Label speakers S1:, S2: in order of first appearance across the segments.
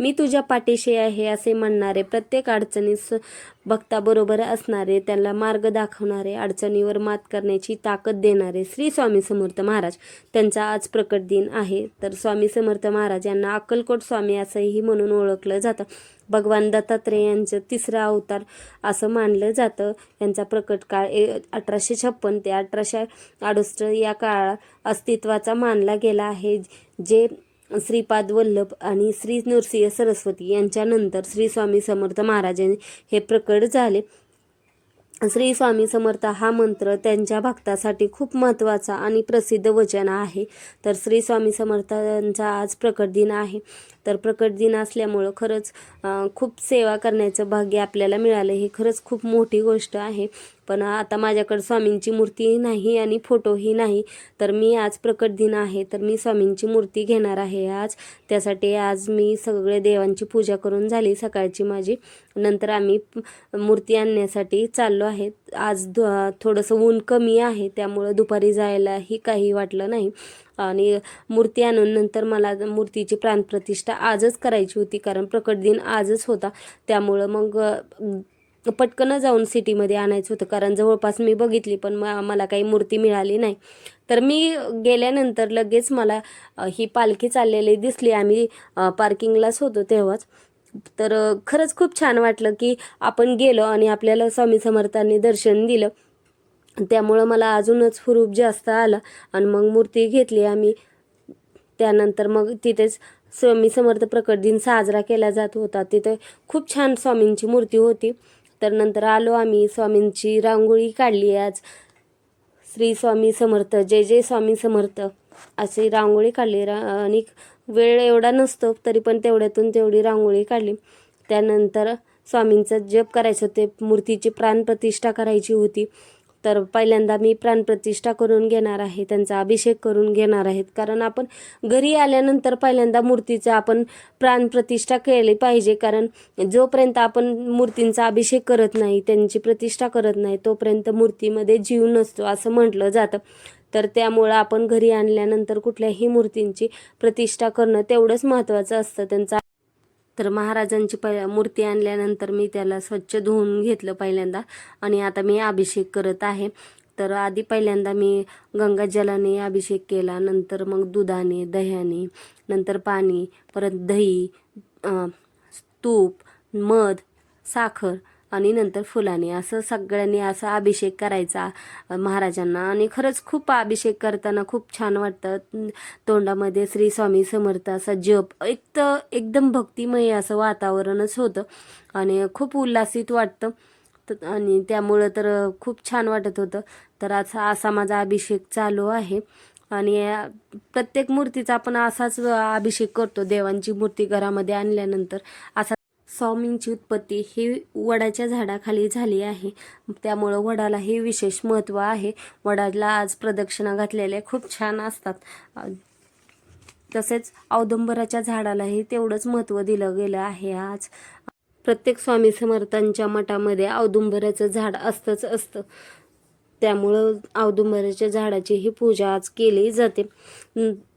S1: मी तुझ्या पाठीशी आहे असे म्हणणारे प्रत्येक अडचणीस भक्ताबरोबर असणारे त्याला मार्ग दाखवणारे अडचणीवर मात करण्याची ताकद देणारे श्री स्वामी समर्थ महाराज त्यांचा आज प्रकट दिन आहे. तर स्वामी समर्थ महाराज यांना अक्कलकोट स्वामी असंही म्हणून ओळखलं जातं. भगवान दत्तात्रय यांचं तिसरा अवतार असं मानलं जातं. यांचा प्रकट काळ ए अठराशे छप्पन ते अठराशे अडुसष्ट या काळात अस्तित्वाचा मानला गेला आहे. जे श्रीपाद वल्लभ आणि श्री नृसिंह सरस्वती यांच्यानंतर श्री स्वामी समर्थ महाराजांनी हे प्रकट झाले. श्री स्वामी समर्थ हा मंत्र त्यांच्या भक्तासाठी खूप महत्त्वाचा आणि प्रसिद्ध वचन आहे. तर श्री स्वामी समर्थांचा आज प्रकट दिन आहे. तर प्रकट दिन असल्यामुळं खरंच खूप सेवा करण्याचं भाग्य आपल्याला मिळालं. हे खरंच खूप मोठी गोष्ट आहे. पण आता माझ्याकडे स्वामींची मूर्तीही नाही आणि फोटोही नाही. तर मी आज प्रकट दिन आहे. तर मी स्वामींची मूर्ती घेणार आहे आज. त्यासाठी आज मी सगळे देवांची पूजा करून झाली सकाळची माझी. नंतर आम्ही मूर्ती आणण्यासाठी चाललो आहे. आज थोडंसं ऊन कमी आहे. त्यामुळं दुपारी जायलाही काही वाटलं नाही. आणि मूर्ती आणून नंतर मला मूर्तीची प्राणप्रतिष्ठा आजच करायची होती कारण प्रकट दिन आजच होता. त्यामुळं मग पटकन जाऊन सिटीमध्ये आणायचं होतं कारण जवळपास मी बघितली पण म- मला काही मूर्ती मिळाली नाही. तर मी गेल्यानंतर लगेच मला ही पालखी चाललेली दिसली. आम्ही पार्किंगलाच होतो तेव्हाच. तर खरंच खूप छान वाटलं की आपण गेलो आणि आपल्याला स्वामी समर्थांनी दर्शन दिलं. त्यामुळं मला अजूनच हुरूप जास्त आला आणि मग मूर्ती घेतली आम्ही. त्यानंतर मग तिथेच स्वामी समर्थ प्रकट दिन साजरा केला जात होता. तिथे खूप छान स्वामींची मूर्ती होती. तर नंतर आलो आम्ही. स्वामींची रांगोळी काढली आज. श्री स्वामी समर्थ जय जय स्वामी समर्थ अशी रांगोळी काढली. रा आणि वेळ एवढा नसतो तरी पण तेवढ्यातून तेवढी रांगोळी काढली. त्यानंतर स्वामींचं जप करायचं ते मूर्तीची प्राणप्रतिष्ठा करायची होती. तर पहिल्यांदा मी प्राणप्रतिष्ठा करून घेणार आहे त्यांचा अभिषेक करून घेणार आहेत. कारण आपण घरी आल्यानंतर पहिल्यांदा मूर्तीचा आपण प्राणप्रतिष्ठा केली पाहिजे. कारण जोपर्यंत आपण मूर्तींचा अभिषेक करत नाही त्यांची प्रतिष्ठा करत नाही तोपर्यंत मूर्तीमध्ये जीव नसतो असं म्हटलं जातं. तर त्यामुळं आपण घरी आणल्यानंतर कुठल्याही मूर्तींची प्रतिष्ठा करणं तेवढंच महत्त्वाचं असतं. त्यांचा तर महाराजांची पहिल्या मूर्ती आणल्यानंतर मी त्याला स्वच्छ धुवून घेतलं पहिल्यांदा. आणि आता मी अभिषेक करत आहे. तर आधी पहिल्यांदा मी गंगाजलाने अभिषेक केला. नंतर मग दुधाने दह्याने नंतर पाणी परत दही तूप मध साखर आणि नंतर फुलाने. असं सगळ्यांनी असा अभिषेक करायचा महाराजांना. आणि खरंच खूप अभिषेक करताना खूप छान वाटतं. तोंडामध्ये श्री स्वामी समर्थ असा जप. एक तर एकदम भक्तिमय असं वातावरणच होतं. आणि खूप उल्हासित वाटतं. त- आणि त्यामुळं तर खूप छान वाटत होतं. तर असा असा माझा अभिषेक चालू आहे. आणि प्रत्येक मूर्तीचा आपण असाच अभिषेक करतो. देवांची मूर्ती घरामध्ये आणल्यानंतर. असा स्वामींची उत्पत्ती ही वडाच्या झाडाखाली झाली आहे. त्यामुळं वडाला हे विशेष महत्त्व आहे. वडाला आज प्रदक्षिणा घातलेल्या खूप छान असतात. तसेच औदंबराच्या झाडालाही तेवढंच महत्त्व दिलं गेलं आहे आज. प्रत्येक स्वामी समर्थांच्या मठामध्ये औदुंबराचं झाड असतंच असतं. त्यामुळं औदुंबराच्या झाडाची ही पूजा आज केली जाते.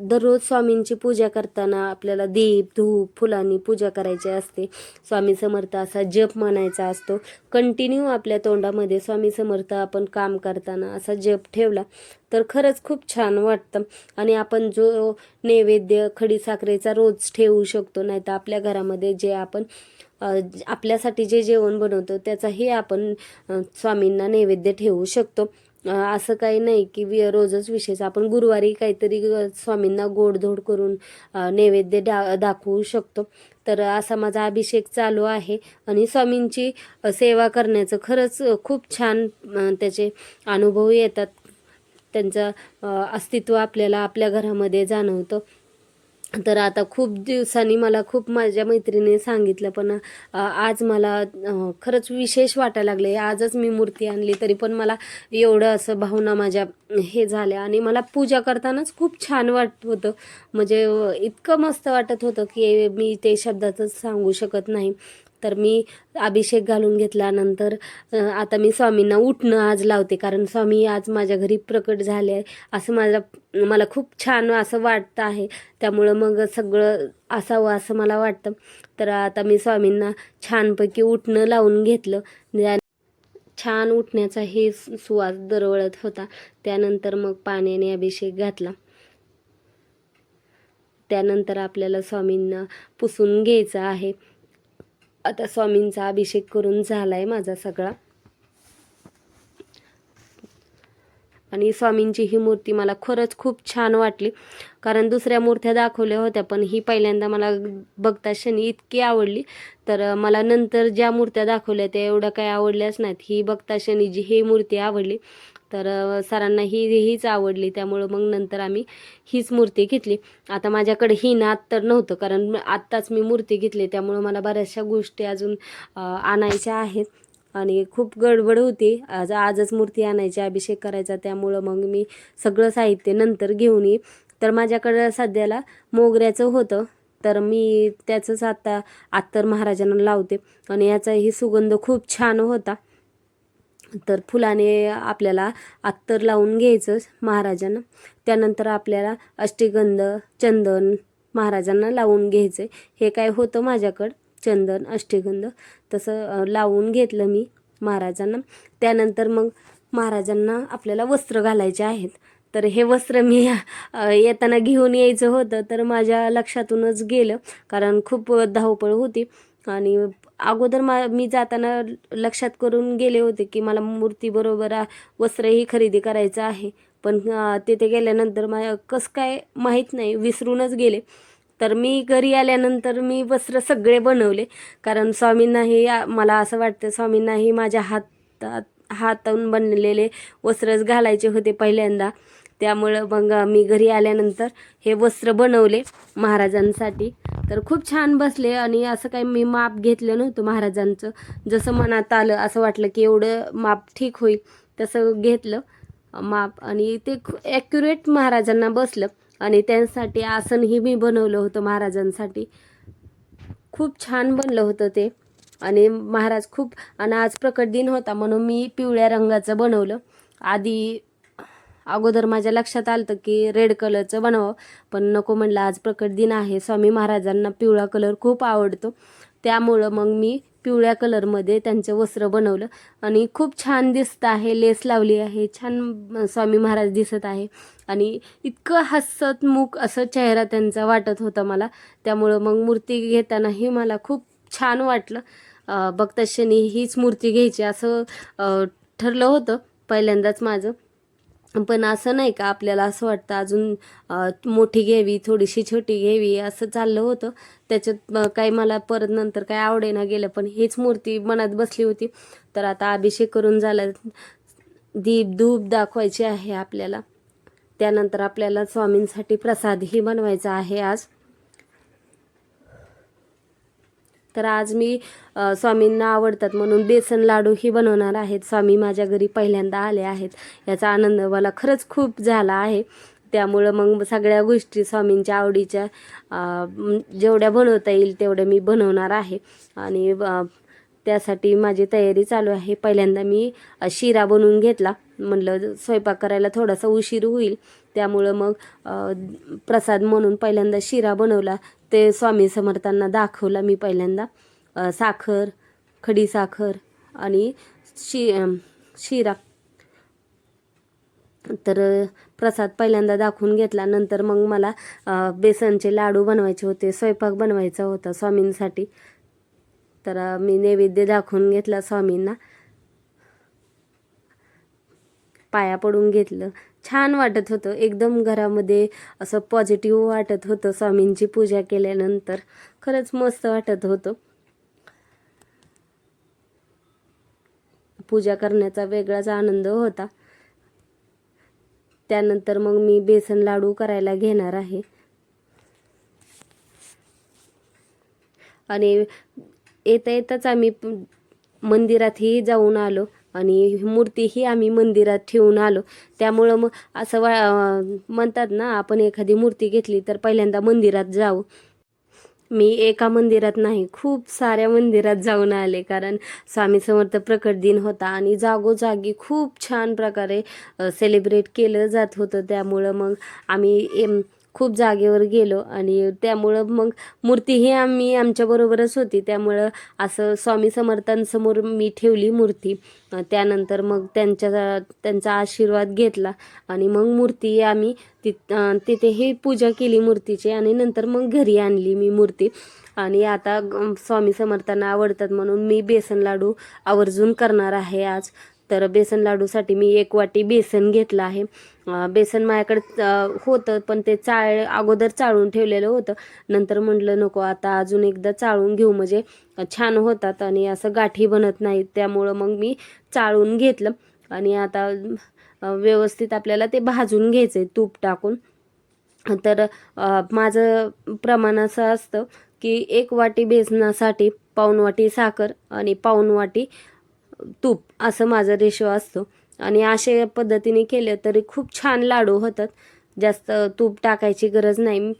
S1: दररोज स्वामींची पूजा करताना आपल्याला दीप धूप फुलांनी पूजा करायची असते. स्वामी समर्थ असा जप म्हणायचा असतो. कंटिन्यू आपल्या तोंडामध्ये स्वामी समर्थ आपण काम करताना असा जप ठेवला तर खरंच खूप छान वाटतं. आणि आपण जो नैवेद्य खडीसाखरेचा रोज ठेवू शकतो नाही तर आपल्या घरामध्ये जे आपण आपल्यासाठी जे जेवण बनवतो त्याचाही आपण स्वामींना नैवेद्य ठेवू शकतो. असं काही नाही की वि रोजच विशेष आपण गुरुवारी काहीतरी स्वामींना गोडधोड करून नैवेद्य डा दाखवू शकतो. तर असा माझा अभिषेक चालू आहे आणि स्वामींची सेवा करण्याचं खरंच खूप छान त्याचे अनुभव येतात. त्यांचं अस्तित्व आपल्याला आपल्या घरामध्ये जाणवतं. तर आता खूप दिवसांनी मला खूप माझ्या मैत्रिणीने सांगितलं पण आज मला खरंच विशेष वाटायला लागले आजच मी मूर्ती आणली तरी पण मला एवढं असं भावना माझ्या हे झाल्या आणि मला पूजा करतानाच खूप छान वाटत होतं. म्हणजे इतकं मस्त वाटत होतं की मी ते शब्दातच सांगू शकत नाही. तर मी अभिषेक घालून घेतल्यानंतर आता मी स्वामींना उठणं आज लावते. कारण स्वामी आज माझ्या घरी प्रकट झाले आहे. असं माझा मला खूप छान असं वाटतं आहे. त्यामुळं मग सगळं असावं असं मला वाटतं. तर आता मी स्वामींना छानपैकी उठणं लावून घेतलं. ज्या- छान उठण्याचा हे सुवास दरवळत होता. त्यानंतर मग पाण्याने अभिषेक घातला. त्यानंतर आपल्याला स्वामींना पुसून घ्यायचं आहे. आता स्वामींचा अभिषेक करून झाला आहे माझा सगळा. आणि स्वामींची ही मूर्ती मला खरंच खूप छान वाटली. कारण दुसऱ्या मूर्त्या दाखवल्या होत्या पण ही पहिल्यांदा मला बघता शनी इतकी आवडली. तर मला नंतर ज्या मूर्त्या दाखवल्या त्या एवढ्या काही आवडल्याच नाहीत. ही बघता शनीची जी ही मूर्ती आवडली तर सरांना ही हीच आवडली. त्यामुळं मग नंतर आम्ही हीच मूर्ती घेतली. आता माझ्याकडे ही नात तर नव्हतं कारण आत्ताच मी मूर्ती घेतली. त्यामुळं मला बऱ्याचशा गोष्टी अजून आणायच्या आहेत. आणि खूप गडबड होती. आज आजच मूर्ती आणायची अभिषेक करायचा त्यामुळं मग मी सगळं साहित्य नंतर घेऊन येई तर माझ्याकडं सध्याला मोगऱ्याचं होतं. तर मी त्याचंच आता आत्तर महाराजांना लावते. आणि याचाही सुगंध खूप छान होता. तर फुलाने आपल्याला अत्तर लावून घ्यायचं महाराजांना. त्यानंतर आपल्याला अष्टगंध चंदन महाराजांना लावून घ्यायचं. हे काय होतं माझ्याकडं. चंदन अष्टगंध तसं लावून घेतलं मी महाराजांना. त्यानंतर मग महाराजांना आपल्याला वस्त्र घालायचे आहेत. तर हे वस्त्र मी येताना घेऊन यायचं होतं तर माझ्या लक्षातूनच गेलं कारण खूप धावपळ होती. आणि अगोदर मा मी जाताना लक्षात करून गेले होते की मला मूर्तीबरोबर वस्त्रही खरेदी करायचं आहे. पण तिथे गेल्यानंतर मा कसं काय माहीत नाही विसरूनच गेले. तर मी घरी आल्यानंतर मी वस्त्र सगळे बनवले. कारण स्वामींनाही मला असं वाटतं स्वामींनाही माझ्या हातात हातातून बनलेले वस्त्रच घालायचे होते पहिल्यांदा. त्यामुळं मग मी घरी आल्यानंतर हे वस्त्र बनवले महाराजांसाठी. तर खूप छान बसले आणि असं काही मी माप घेतलं नव्हतं महाराजांचं. जसं मनात आलं असं वाटलं की एवढं माप ठीक होईल तसं घेतलं माप. आणि ते ॲक्युरेट महाराजांना बसलं. आणि त्यांसाठी आसनही मी बनवलं होतं महाराजांसाठी. खूप छान बनलं होतं ते. आणि महाराज खूप आणि आज प्रकट दिन होता म्हणून मी पिवळ्या रंगाचं बनवलं. आधी अगोदर माझ्या लक्षात आलं की रेड कलरचं बनवावं पण नको म्हणलं आज प्रकट दिन आहे. स्वामी महाराजांना पिवळा कलर खूप आवडतो. त्यामुळं मग मी पिवळ्या कलरमध्ये त्यांचं वस्त्र बनवलं. आणि खूप छान दिसतं आहे लेस लावली आहे छान स्वामी महाराज दिसत आहे. आणि इतकं हसतमुख असं चेहरा त्यांचा वाटत होता मला. त्यामुळं मग मूर्ती घेतानाही मला खूप छान वाटलं. बघता शनी हीच मूर्ती घ्यायची असं ठरलं होतं पहिल्यांदाच माझं. पण असं नाही का आपल्याला असं वाटतं अजून मोठी घ्यावी थोडीशी छोटी घ्यावी असं चाललं होतं. त्याच्यात काही मला परत नंतर काही आवडेना गेलं पण हीच मूर्ती मनात बसली होती. तर आता अभिषेक करून झाला. दीप धूप दाखवायची आहे आपल्याला. त्यानंतर आपल्याला स्वामींसाठी प्रसादही बनवायचा आहे आज. तर आज मी स्वामींना आवडतात म्हणून बेसन लाडूही बनवणार आहेत. स्वामी माझ्या घरी पहिल्यांदा आले आहेत. याचा आनंद मला खरंच खूप झाला आहे. त्यामुळं मग सगळ्या गोष्टी स्वामींच्या आवडीच्या जेवढ्या बनवता येईल तेवढ्या मी बनवणार आहे. आणि त्यासाठी माझी तयारी चालू आहे. पहिल्यांदा मी शिरा बनवून घेतला. म्हणलं स्वयंपाक करायला थोडासा उशीर होईल. त्यामुळं मग प्रसाद म्हणून पहिल्यांदा शिरा बनवला. ते स्वामी समर्थांना दाखवला मी पहिल्यांदा. साखर खडी साखर आणि शि शिरा. तर प्रसाद पहिल्यांदा दाखवून घेतला. नंतर मग मला बेसनचे लाडू बनवायचे होते स्वयंपाक बनवायचा होता स्वामींसाठी. तर मी नैवेद्य दाखवून घेतला स्वामींना. पाया पडून घेतलं. छान वाटत होतं. एकदम घरामध्ये असं पॉझिटिव्ह वाटत होतं स्वामींची पूजा केल्यानंतर. खरंच मस्त वाटत होतं. पूजा करण्याचा वेगळाच आनंद होता. त्यानंतर मग मी बेसन लाडू करायला घेणार आहे. आणि येता येताच आम्ही मंदिरातही जाऊन आलो. आणि मूर्तीही आम्ही मंदिरात ठेवून आलो. त्यामुळं मग असं वा म्हणतात ना आपण एखादी मूर्ती घेतली तर पहिल्यांदा मंदिरात जाऊ. मी एका मंदिरात नाही खूप साऱ्या मंदिरात जाऊन आले. कारण स्वामी समर्थ प्रकट दिन होता आणि जागोजागी खूप छान प्रकारे सेलिब्रेट केलं जात होतं. त्यामुळं मग आम्ही एम खूप जागेवर गेलो आणि त्यामुळं मग मूर्ती ही आम्ही आमच्याबरोबरच होती. त्यामुळं असं स्वामी समर्थांसमोर मी ठेवली मूर्ती. त्यानंतर मग त्यांच्या त्यांचा आशीर्वाद घेतला आणि मग मूर्ती आम्ही ति तिथेही तिथे ही पूजा केली मूर्तीची आणि नंतर मग घरी आणली मी मूर्ती. आणि आता स्वामी समर्थांना आवडतात म्हणून मी बेसन लाडू आवर्जून करणार आहे आज. तर बेसन लाडूसाठी मी एक वाटी बेसन घेतलं आहे. बेसन माझ्याकडे होतं पण ते चाळ अगोदर चाळून ठेवलेलं होतं. नंतर म्हटलं नको आता अजून एकदा चाळून घेऊ. म्हणजे छान होतात आणि असं गाठी बनत नाहीत. त्यामुळं मग मी चाळून घेतलं. आणि आता व्यवस्थित आपल्याला ते भाजून घ्यायचं आहे तूप टाकून. तर माझं प्रमाण असं असतं की एक वाटी बेसनासाठी पाऊण वाटी साखर आणि पाऊण वाटी तूप असं माझं रेशो असतो. आणि अशा पद्धतीने केलं तरी खूप छान लाडू होतात. जास्त तूप टाकायची गरज नाही.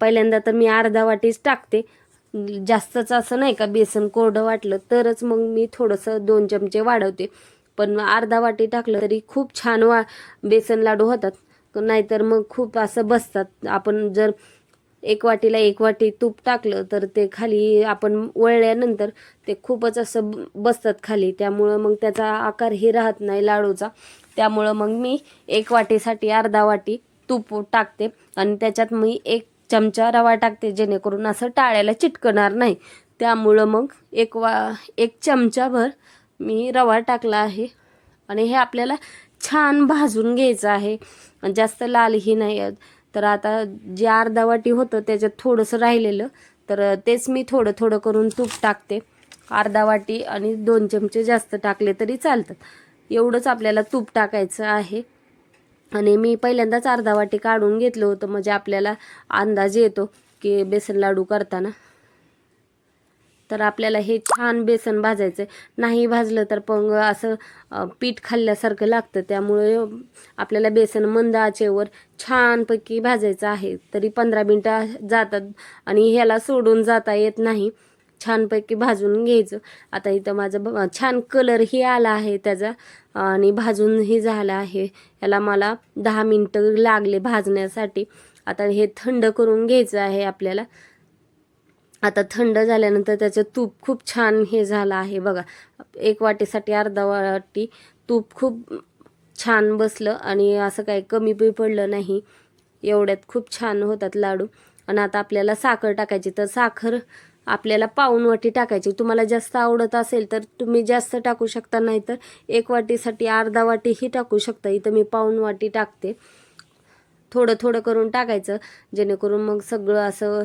S1: पहिल्यांदा तर मी अर्धा वाटीच टाकते. जास्तच असं नाही का बेसन कोरडं वाटलं तरच मग मी थोडंसं दोन चमचे वाढवते. पण अर्धा वाटी टाकलं तरी खूप छान वा बेसन लाडू होतात. नाहीतर मग खूप असं बसतात. आपण जर एक वाटीला एक वाटी तूप टाकलं तर ते खाली आपण वळल्यानंतर ते खूपच असं बसतात खाली. त्यामुळं मग त्याचा आकार हे राहत नाही लाडूचा. त्यामुळं मग मी एक वाटीसाठी अर्धा वाटी तूप टाकते आणि त्याच्यात मी एक चमचा रवा टाकते जेणेकरून असं टाळ्याला चिटकणार नाही. त्यामुळं मग एक वा एक चमचाभर मी रवा टाकला आहे. आणि हे आपल्याला छान भाजून घ्यायचं आहे. जास्त लालही नाही आहेत. तर आता जे अर्धा वाटी होतं त्याच्यात थोडंसं राहिलेलं तर तेच मी थोडं थोडं करून तूप टाकते. अर्धा वाटी आणि दोन चमचे जास्त टाकले तरी चालतात. एवढंच आपल्याला तूप टाकायचं आहे. आणि मी पहिल्यांदाच अर्धा वाटी काढून घेतलं होतं. म्हणजे आपल्याला अंदाज येतो की बेसन लाडू करताना. तर आपल्याला हे छान बेसन भाजायचं नाही भाजलं तर पंग असं पीठ खाल्ल्यासारखं लागतं. त्यामुळे आपल्याला बेसन मंद आचेवर छानपैकी भाजायचं आहे. तरी पंधरा मिनटं जातात आणि ह्याला सोडून जाता येत नाही. छानपैकी भाजून घ्यायचं. आता इथं माझं ब- छान कलरही आला आहे त्याचा. आणि भाजूनही झाला आहे. याला मला दहा मिनटं लागले भाजण्यासाठी. आता हे थंड करून घ्यायचं आहे आपल्याला. आता थंड झाल्यानंतर त्याचं तूप खूप छान हे झालं आहे बघा. एक वाटीसाठी अर्धा वाटी तूप खूप छान बसलं आणि असं काही कमी बी पडलं नाही. एवढ्यात खूप छान होतात लाडू. आणि आता आपल्याला साखर टाकायची. तर साखर आपल्याला पाऊण वाटी टाकायची. तुम्हाला जास्त आवडत असेल तर तुम्ही जास्त टाकू शकता. नाही तर एक वाटीसाठी अर्धा वाटीही टाकू शकता. इथं मी पाऊण वाटी टाकते. थोडं थोडं करून टाकायचं जेणेकरून मग सगळं असं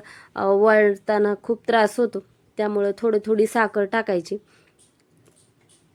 S1: वळताना खूप त्रास होतो. त्यामुळं थोडं थोडी साखर टाकायची.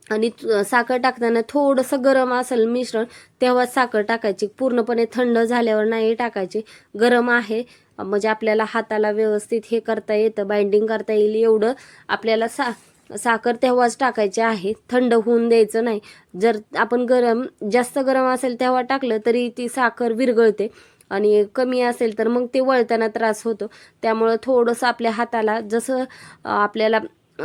S1: आणि साखर टाकताना थोडंसं गरम असेल मिश्रण तेव्हाच साखर टाकायची. पूर्णपणे थंड झाल्यावर नाही टाकायची. गरम आहे. म्हणजे आपल्याला हाताला व्यवस्थित हे करता येतं बाइंडिंग करता येईल एवढं. आपल्याला सा साखर तेव्हाच टाकायची आहे. थंड होऊन द्यायचं नाही. जर आपण गरम जास्त गरम असेल तेव्हा टाकलं तरी ती साखर विरघळते आणि कमी असेल तर मग ते वळताना त्रास होतो. त्यामुळं थोडंसं आपल्या हाताला जसं आपल्याला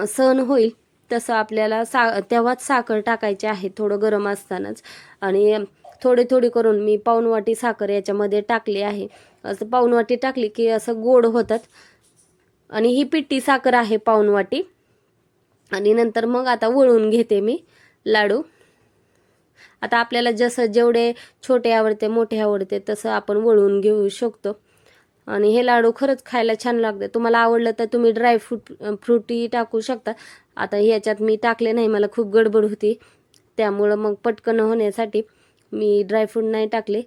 S1: सहन होईल तसं आपल्याला सा तेव्हाच साखर टाकायची आहे थोडं गरम असतानाच. आणि थोडी थोडी करून मी पाऊणवाटी साखर याच्यामध्ये टाकली आहे. असं पाऊणवाटी टाकली की असं गोड होतात. आणि ही पिट्टी साखर आहे पाऊणवाटी आणि नंतर मग आता वळून घेते मी लाडू. आता आपल्याला जसं जेवढे छोटे आवडते मोठे आवडते तसं आपण वळून घेऊ शकतो. आणि हे लाडू खरंच खायला छान लागते तुम्हाला आवडलं तर तुम्ही ड्रायफ्रूट फ्रूटही टाकू शकता. आता ह्याच्यात मी टाकले नाही मला खूप गडबड होती. त्यामुळं मग पटकन होण्यासाठी मी ड्रायफ्रूट नाही टाकले.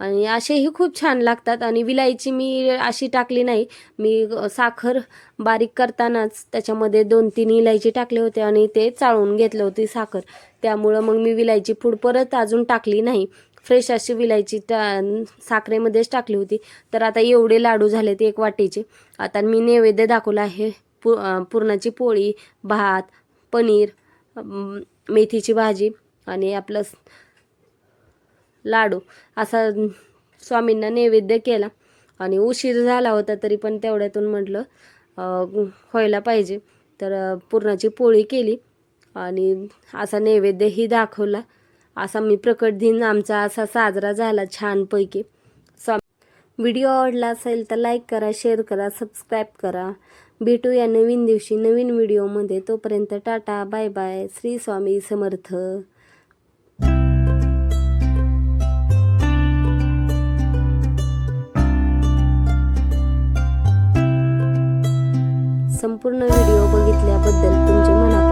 S1: आणि असेही खूप छान लागतात. आणि विलायची मी अशी टाकली नाही. मी साखर बारीक करतानाच त्याच्यामध्ये दोन तीन इलायची टाकले होते आणि ते चाळून घेतलं होती साखर. त्यामुळं मग मी विलायची पूड परत अजून टाकली नाही. फ्रेश अशी विलायची टा साखरेमध्येच टाकली होती. तर आता एवढे लाडू झालेत एक वाटीचे. आता मी नैवेद्य दाखवला आहे. पु पुरणाची पोळी भात पनीर मेथीची भाजी आणि आपलं लाडू. असा स्वामींना नैवेद्य केला. आणि उशीर झाला होता तरी पण तेवढ्यातून म्हटलं व्हायला पाहिजे. तर पुरणाची पोळी केली आणि असा नैवेद्यही दाखवला. असा मी प्रकट दिन आमचा असा साजरा झाला छानपैकी. स्वा व्हिडिओ आवडला असेल तर लाईक करा शेअर करा सबस्क्राईब करा. भेटू या नवीन दिवशी नवीन व्हिडिओमध्ये. तोपर्यंत tata bye bye. Shri Swami Samarth. संपूर्ण व्हिडिओ बघितल्याबद्दल तुमचे मनापासून